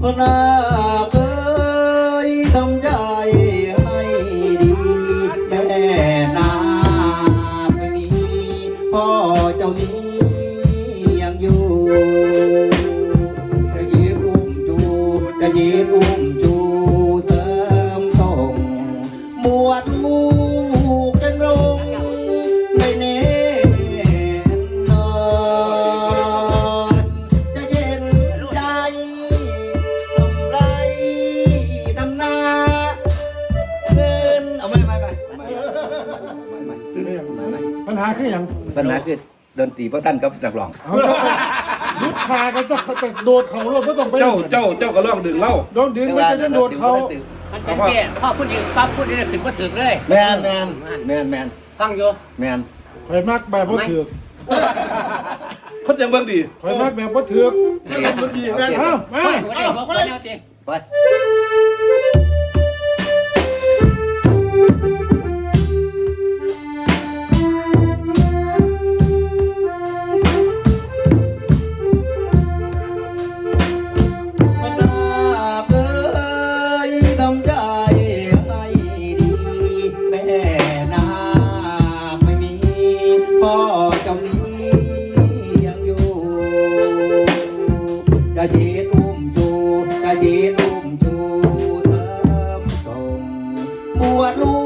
พ่อนาเอ้ยทำใจให้ดีแม่นาไม่มีพ่อเจ้านี้ยังอยู่จะยืดอุ้มจูจะยืดอุ้มจู หาคืออย่างปัญหาคือดนตรีพ่อท่านกับนักร้องเอาลูกคาก็จะจะโดดเขาเราไม่ต้องไปเจ้าเจ้าเจ้าก็ลองดึงเล่าโดนดึงไม่จะโดดเขามันเป็นแก่พ่อพูดอีกปั๊บพูดอีกถึงก็ถึงเลยแมนแมนแมนแมนฟังอยู่แมนข่อยมักแบบบ่ถือกคนยังเบิ่งดีข่อยมักแบบบ่ถือกโอเคโอเคเอ้ามาไม่ได้บอกว่าแนวจริงไป พ่อเจ้านี้ยังอยู่จะยีตุ้มจูจะยีตุ้มจูเติมส่งบวดลู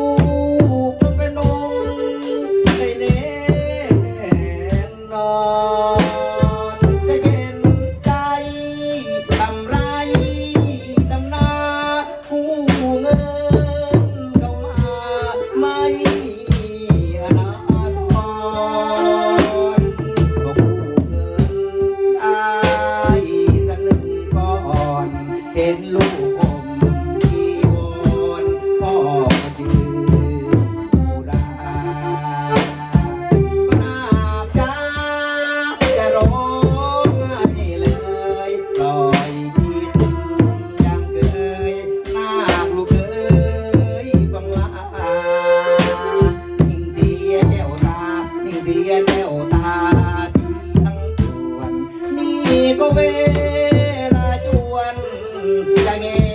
เห็นลูกผมที่วอนพ่อก็ยืนผู้ราก็นาบจ้าจะร้องไห้เลยปล่อยจิตยังเคยนาคลูกเอ้ยบังลานิ่งเสียแก้วตานิ่งเสียแก้วตาที่ทั้งสวนนี่ก็เวลา จะ